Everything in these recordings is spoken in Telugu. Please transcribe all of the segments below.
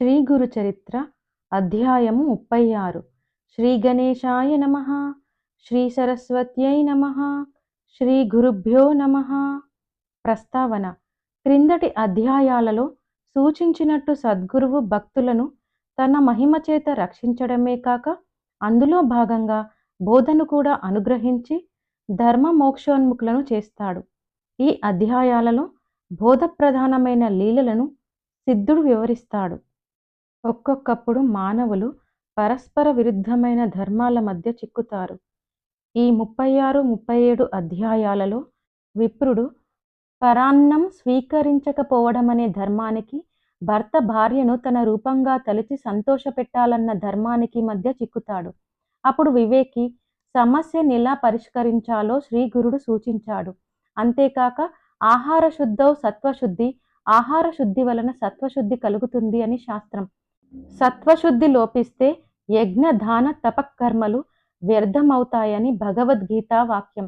శ్రీ గురు చరిత్ర అధ్యాయము ముప్పై ఆరు శ్రీ గణేశాయ నమ. శ్రీ సరస్వత్యై నమ. శ్రీ గురుభ్యో నమ. ప్రస్తావన. క్రిందటి అధ్యాయాలలో సూచించినట్టు సద్గురువు భక్తులను తన మహిమ చేత రక్షించడమే కాక అందులో భాగంగా బోధను కూడా అనుగ్రహించి ధర్మ మోక్షోన్ముఖులను చేస్తాడు. ఈ అధ్యాయాలలో బోధప్రధానమైన లీలలను సిద్ధుడు వివరిస్తాడు. ఒక్కొక్కప్పుడు మానవులు పరస్పర విరుద్ధమైన ధర్మాల మధ్య చిక్కుతారు. ఈ ముప్పై ఆరు ముప్పై ఏడు అధ్యాయాలలో విప్రుడు పరాన్నం స్వీకరించకపోవడమనే ధర్మానికి భర్త భార్యను తన రూపంగా తలిచి సంతోషపెట్టాలన్న ధర్మానికి మధ్య చిక్కుతాడు. అప్పుడు వివేకి సమస్యని ఎలా పరిష్కరించాలో శ్రీ గురుడు సూచించాడు. అంతేకాక ఆహార శుద్ధౌ సత్వశుద్ధి ఆహార శుద్ధి వలన సత్వశుద్ధి కలుగుతుంది అని శాస్త్రం. సత్వశుద్ధి లోపిస్తే యజ్ఞ దాన తపకర్మలు వ్యర్థమవుతాయని భగవద్గీత వాక్యం.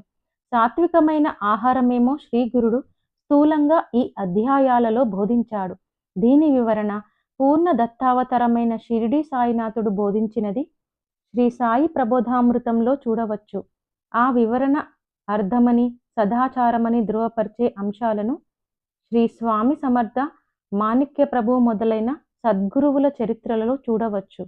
సాత్వికమైన ఆహారమేమో శ్రీగురుడు స్థూలంగా ఈ అధ్యాయాలలో బోధించాడు. దీని వివరణ పూర్ణ దత్తావతరమైన షిరిడి సాయినాథుడు బోధించినది శ్రీ సాయి ప్రబోధామృతంలో చూడవచ్చు. ఆ వివరణ అర్థమని సదాచారమని ధృవపరిచే అంశాలను శ్రీ స్వామి సమర్థ మాణిక్య ప్రభు మొదలైన సద్గురువుల చరిత్రలలో చూడవచ్చు.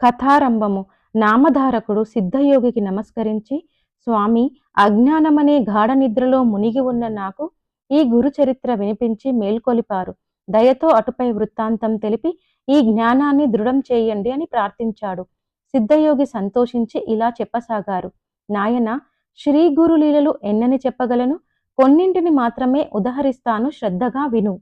కథారంభము. నామధారకుడు సిద్ధయోగికి నమస్కరించి స్వామి అజ్ఞానమనే గాఢ నిద్రలో మునిగి ఉన్న నాకు ఈ గురు చరిత్ర వినిపించి మేల్కొలిపారు. దయతో అటుపై వృత్తాంతం తెలిపి ఈ జ్ఞానాన్ని దృఢం చేయండి అని ప్రార్థించాడు. సిద్ధయోగి సంతోషించి ఇలా చెప్పసాగారు. నాయన శ్రీ గురు లీలలు ఎన్నని చెప్పగలను? కొన్నింటిని మాత్రమే ఉదహరిస్తాను శ్రద్ధగా విను.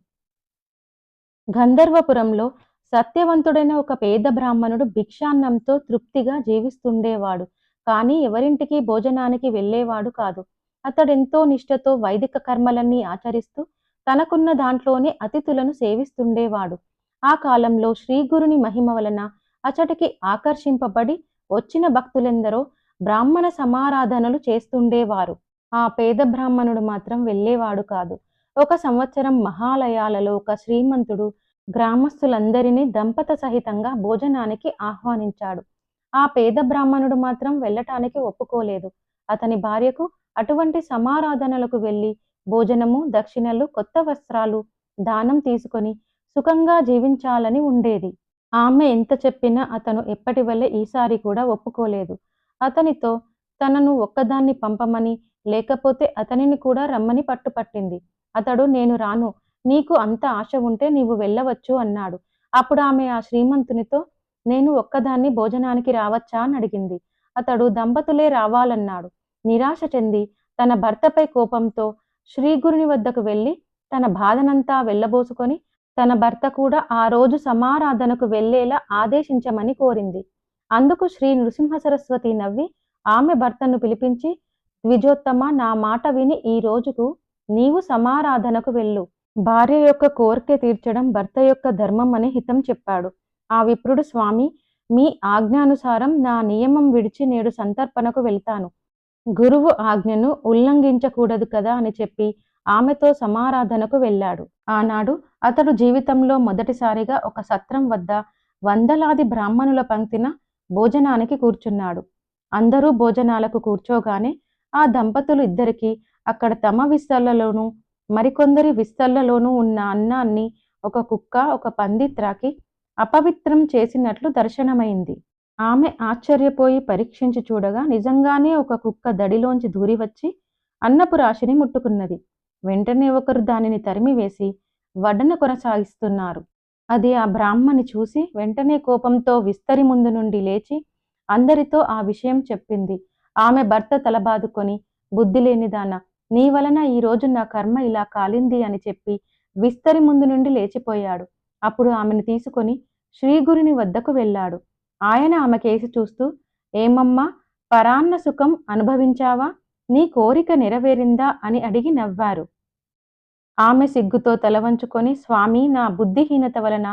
గంధర్వపురంలో సత్యవంతుడైన ఒక పేద బ్రాహ్మణుడు భిక్షాన్నంతో తృప్తిగా జీవిస్తుండేవాడు. కానీ ఎవరింటికి భోజనానికి వెళ్ళేవాడు కాదు. అతడెంతో నిష్ఠతో వైదిక కర్మలన్నీ ఆచరిస్తూ తనకున్న దాంట్లోనే అతిథులను సేవిస్తుండేవాడు. ఆ కాలంలో శ్రీగురుని మహిమ వలన అచటికి ఆకర్షింపబడి వచ్చిన భక్తులెందరో బ్రాహ్మణ సమారాధనలు చేస్తుండేవారు. ఆ పేద బ్రాహ్మణుడు మాత్రం వెళ్ళేవాడు కాదు. ఒక సంవత్సరం మహాలయాలలో ఒక శ్రీమంతుడు గ్రామస్తులందరినీ దంపత సహితంగా భోజనానికి ఆహ్వానించాడు. ఆ పేద బ్రాహ్మణుడు మాత్రం వెళ్ళటానికి ఒప్పుకోలేదు. అతని భార్యకు అటువంటి సమారాధనలకు వెళ్ళి భోజనము దక్షిణలు కొత్త వస్త్రాలు దానం తీసుకొని సుఖంగా జీవించాలని ఉండేది. ఆమె ఎంత చెప్పినా అతను ఎప్పటి వల్లే ఈసారి కూడా ఒప్పుకోలేదు. అతనితో తనను ఒక్కదాన్ని పంపమని లేకపోతే అతనిని కూడా రమ్మని పట్టుపట్టింది. అతడు నేను రాను. నీకు అంత ఆశ ఉంటే నీవు వెళ్ళవచ్చు అన్నాడు. అప్పుడు ఆమె ఆ శ్రీమంతునితో నేను ఒక్కదాన్ని భోజనానికి రావచ్చా అని అడిగింది. అతడు దంపతులే రావాలన్నాడు. నిరాశ చెంది తన భర్తపై కోపంతో శ్రీగురుని వద్దకు వెళ్ళి తన బాధనంతా వెళ్ళబోసుకొని తన భర్త కూడా ఆ రోజు సమారాధనకు వెళ్ళేలా ఆదేశించమని కోరింది. అందుకు శ్రీ నృసింహ సరస్వతి నవ్వి ఆమె భర్తను పిలిపించి ద్విజోత్తమ నా మాట విని ఈ రోజుకు నీవు సమారాధనకు వెళ్ళు. భార్య యొక్క కోరిక తీర్చడం భర్త యొక్క ధర్మం అని హితం చెప్పాడు. ఆ విప్రుడు స్వామి మీ ఆజ్ఞానుసారం నా నియమం విడిచి నేడు సంతర్పణకు వెళ్తాను. గురువు ఆజ్ఞను ఉల్లంఘించకూడదు కదా అని చెప్పి ఆమెతో సమారాధనకు వెళ్ళాడు. ఆనాడు అతడు జీవితంలో మొదటిసారిగా ఒక సత్రం వద్ద వందలాది బ్రాహ్మణుల పంక్తిన భోజనానికి కూర్చున్నాడు. అందరూ భోజనాలకు కూర్చోగానే ఆ దంపతులు ఇద్దరికి అక్కడ తమ విస్తళ్ళలోనూ మరికొందరి విస్తళ్ళలోనూ ఉన్న అన్నాన్ని ఒక కుక్క ఒక పంది త్రాకి అపవిత్రం చేసినట్లు దర్శనమైంది. ఆమె ఆశ్చర్యపోయి పరీక్షించి చూడగా నిజంగానే ఒక కుక్క దడిలోంచి దూరి వచ్చి అన్నపు రాశిని ముట్టుకున్నది. వెంటనే ఒకరు దానిని తరిమివేసి వడ్డన కొనసాగిస్తున్నారు. అది ఆ బ్రాహ్మని చూసి వెంటనే కోపంతో విస్తరి ముందు నుండి లేచి అందరితో ఆ విషయం చెప్పింది. ఆమె భర్త తలబాదుకొని బుద్ధి లేనిదాన నీ వలన ఈ రోజు నా కర్మ ఇలా కాలింది అని చెప్పి విస్తరి ముందు నుండి లేచిపోయాడు. అప్పుడు ఆమెను తీసుకొని శ్రీగురుని వద్దకు వెళ్ళాడు. ఆయన ఆమె కేసి చూస్తూ ఏమమ్మా పరాన్న సుఖం అనుభవించావా? నీ కోరిక నెరవేరిందా? అని అడిగి నవ్వారు. ఆమె సిగ్గుతో తలవంచుకొని స్వామి నా బుద్ధిహీనత వలన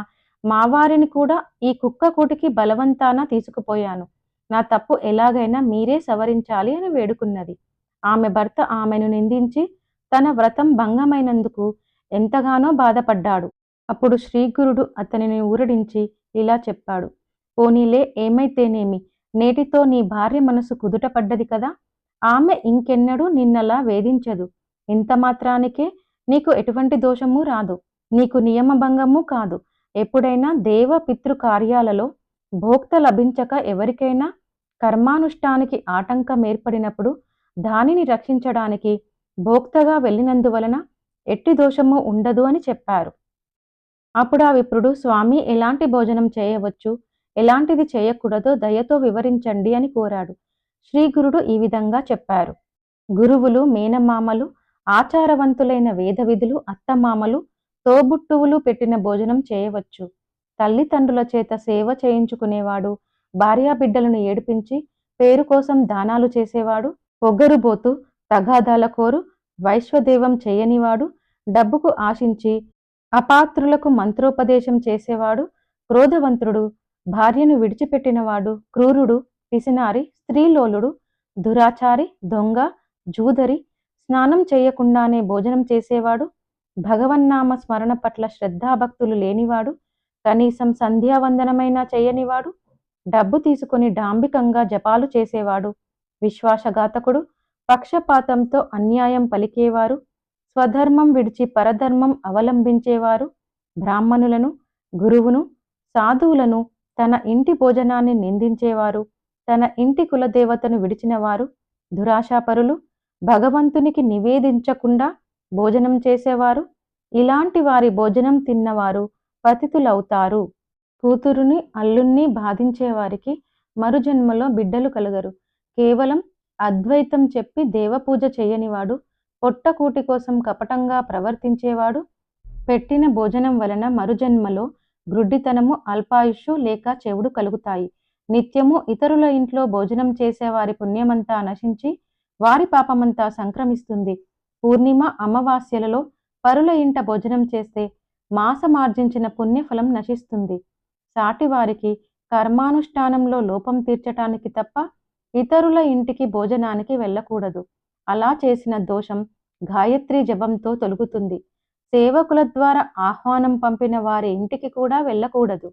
మావారిని కూడా ఈ కుక్క కూటికి బలవంతాన తీసుకుపోయాను. నా తప్పు ఎలాగైనా మీరే సవరించాలి అని వేడుకున్నది. ఆమె భర్త ఆమెను నిందించి తన వ్రతం భంగమైనందుకు ఎంతగానో బాధపడ్డాడు. అప్పుడు శ్రీగురుడు అతనిని ఊరడించి ఇలా చెప్పాడు. పోనీలే ఏమైతేనేమి? నేటితో నీ భార్య మనసు కుదుటపడ్డది కదా? ఆమె ఇంకెన్నడూ నిన్నలా వేధించదు. ఇంత మాత్రానికే నీకు ఎటువంటి దోషము రాదు. నీకు నియమభంగము కాదు. ఎప్పుడైనా దేవ పితృ కార్యాలలో భోక్త లభించక ఎవరికైనా కర్మానుష్ఠానికి ఆటంకం ఏర్పడినప్పుడు దానిని రక్షించడానికి భోక్తగా వెళ్ళినందువలన ఎట్టి దోషము ఉండదు అని చెప్పారు. అప్పుడు ఆ విప్రుడు స్వామి ఎలాంటి భోజనం చేయవచ్చు? ఎలాంటిది చేయకూడదో దయతో వివరించండి అని కోరాడు. శ్రీగురుడు ఈ విధంగా చెప్పారు. గురువులు మేనమామలు ఆచారవంతులైన వేదవిధులు అత్తమామలు తోబుట్టువులు పెట్టిన భోజనం చేయవచ్చు. తల్లిదండ్రుల చేత సేవ చేయించుకునేవాడు భార్యాబిడ్డలను ఏడిపించి పేరు కోసం దానాలు చేసేవాడు పొగ్గరుబోతు తగాదాల కోరు వైశ్వదేవం చేయనివాడు డబ్బుకు ఆశించి అపాత్రులకు మంత్రోపదేశం చేసేవాడు క్రోధవంతుడు భార్యను విడిచిపెట్టినవాడు క్రూరుడు పిసినారి స్త్రీలోలుడు దురాచారి దొంగ జూదరి స్నానం చేయకుండానే భోజనం చేసేవాడు భగవన్నామ స్మరణ పట్ల శ్రద్ధాభక్తులు లేనివాడు కనీసం సంధ్యావందనమైనా చేయనివాడు డబ్బు తీసుకుని డాంబికంగా జపాలు చేసేవాడు. విశ్వాసఘాతకుడు పక్షపాతంతో అన్యాయం పలికేవారు స్వధర్మం విడిచి పరధర్మం అవలంబించేవారు. బ్రాహ్మణులను గురువును సాధువులను తన ఇంటి భోజనాన్ని నిందించేవారు. తన ఇంటి కులదేవతను విడిచినవారు. దురాశాపరులు భగవంతునికి నివేదించకుండా భోజనం చేసేవారు. ఇలాంటి వారి భోజనం తిన్నవారు పతితులవుతారు. కూతురుని అల్లుణ్ణి బాధించేవారికి మరుజన్మలో బిడ్డలు కలగరు. కేవలం అద్వైతం చెప్పి దేవపూజ చేయనివాడు పొట్టకూటి కోసం కపటంగా ప్రవర్తించేవాడు పెట్టిన భోజనం వలన మరుజన్మలో గ్రుడ్డితనము అల్పాయుషు లేక చెవుడు కలుగుతాయి. నిత్యము ఇతరుల ఇంట్లో భోజనం చేసేవారి పుణ్యమంతా నశించి వారి పాపమంతా సంక్రమిస్తుంది. పూర్ణిమ అమావాస్యలలో పరుల ఇంట భోజనం చేస్తే మాసమార్జించిన పుణ్యఫలం నశిస్తుంది. సాటివారికి కర్మానుష్ఠానంలో లోపం తీర్చటానికి తప్ప ఇతరుల ఇంటికి భోజనానికి వెళ్ళకూడదు. అలా చేసిన దోషం గాయత్రి జపంతో తొలుగుతుంది. సేవకుల ద్వారా ఆహ్వానం పంపిన వారి ఇంటికి కూడా వెళ్ళకూడదు.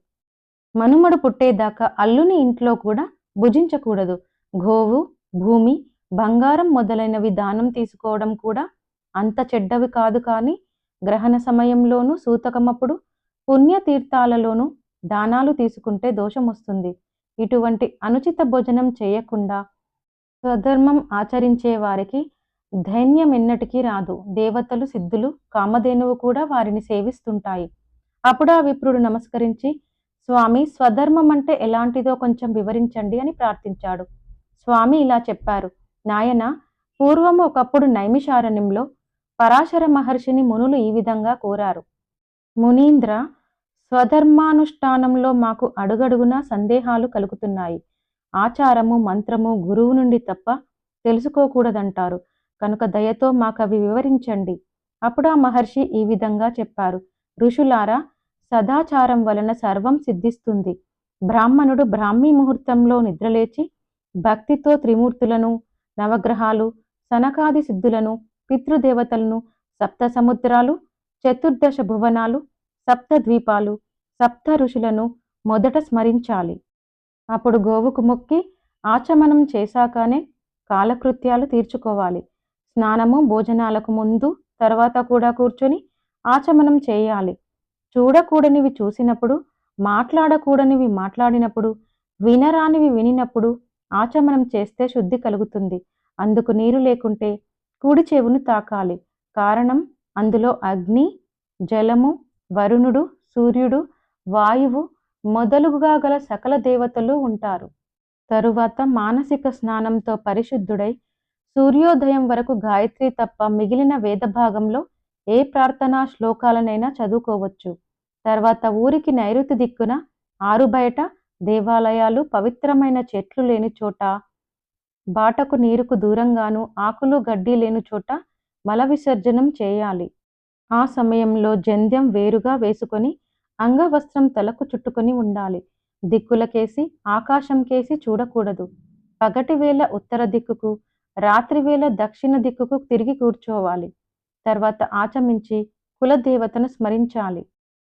మనుమడు పుట్టేదాకా అల్లుని ఇంట్లో కూడా భుజించకూడదు. గోవు భూమి బంగారం మొదలైనవి దానం తీసుకోవడం కూడా అంత చెడ్డవి కాదు కానీ గ్రహణ సమయంలోనూ సూతకమప్పుడు పుణ్యతీర్థాలలోనూ దానాలు తీసుకుంటే దోషం వస్తుంది. ఇటువంటి అనుచిత భోజనం చేయకుండా స్వధర్మం ఆచరించే వారికి ధైన్యం ఎన్నటికీ రాదు. దేవతలు సిద్ధులు కామధేనువు కూడా వారిని సేవిస్తుంటాయి. అప్పుడు ఆ విప్రుడు నమస్కరించి స్వామి స్వధర్మం అంటే ఎలాంటిదో కొంచెం వివరించండి అని ప్రార్థించాడు. స్వామి ఇలా చెప్పారు. నాయన పూర్వము ఒకప్పుడు నైమిషారణ్యంలో పరాశర మహర్షిని మునులు ఈ విధంగా కోరారు. మునీంద్ర స్వధర్మానుష్ఠానంలో మాకు అడుగడుగునా సందేహాలు కలుగుతున్నాయి. ఆచారము మంత్రము గురువు నుండి తప్ప తెలుసుకోకూడదంటారు. కనుక దయతో మాకవి వివరించండి. అప్పుడు ఆ మహర్షి ఈ విధంగా చెప్పారు. ఋషులారా సదాచారం వలన సర్వం సిద్ధిస్తుంది. బ్రాహ్మణుడు బ్రాహ్మీ ముహూర్తంలో నిద్రలేచి భక్తితో త్రిమూర్తులను నవగ్రహాలు సనకాది సిద్ధులను పితృదేవతలను సప్త సముద్రాలు చతుర్దశ భువనాలు సప్త ద్వీపాలు సప్త ఋషులను మొదట స్మరించాలి. అప్పుడు గోవుకు మొక్కి ఆచమనం చేశాకనే కాలకృత్యాలు తీర్చుకోవాలి. స్నానము భోజనాలకు ముందు తర్వాత కూడా కూర్చొని ఆచమనం చేయాలి. చూడకూడనివి చూసినప్పుడు మాట్లాడకూడనివి మాట్లాడినప్పుడు వినరానివి వినినప్పుడు ఆచమనం చేస్తే శుద్ధి కలుగుతుంది. అందుకు నీరు లేకుంటే కుడి చెవును తాకాలి. కారణం అందులో అగ్ని జలము వరుణుడు సూర్యుడు వాయువు మొదలుగా గల సకల దేవతలు ఉంటారు. తరువాత మానసిక స్నానంతో పరిశుద్ధుడై సూర్యోదయం వరకు గాయత్రి తప్ప మిగిలిన వేద భాగంలో ఏ ప్రార్థనా శ్లోకాలనైనా చదువుకోవచ్చు. తర్వాత ఊరికి నైరుతి దిక్కున ఆరు బయట దేవాలయాలు పవిత్రమైన చెట్లు లేని చోట బాటకు నీరుకు దూరంగాను ఆకులు గడ్డి లేని చోట మల విసర్జనం చేయాలి. ఆ సమయంలో జంధ్యం వేరుగా వేసుకొని అంగవస్త్రం తలకు చుట్టుకొని ఉండాలి. దిక్కులకేసి ఆకాశం కేసి చూడకూడదు. పగటి వేళ ఉత్తర దిక్కుకు రాత్రివేళ దక్షిణ దిక్కుకు తిరిగి కూర్చోవాలి. తర్వాత ఆచమించి కులదేవతను స్మరించాలి.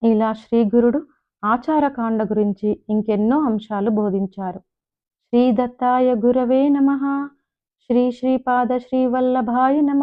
ఇలా శ్రీ గురుడు ఆచారకాండ గురించి ఇంకెన్నో అంశాలు బోధించారు. శ్రీ దత్తాయ గురవే నమ. శ్రీ శ్రీపాద శ్రీవల్లభాయ నమ.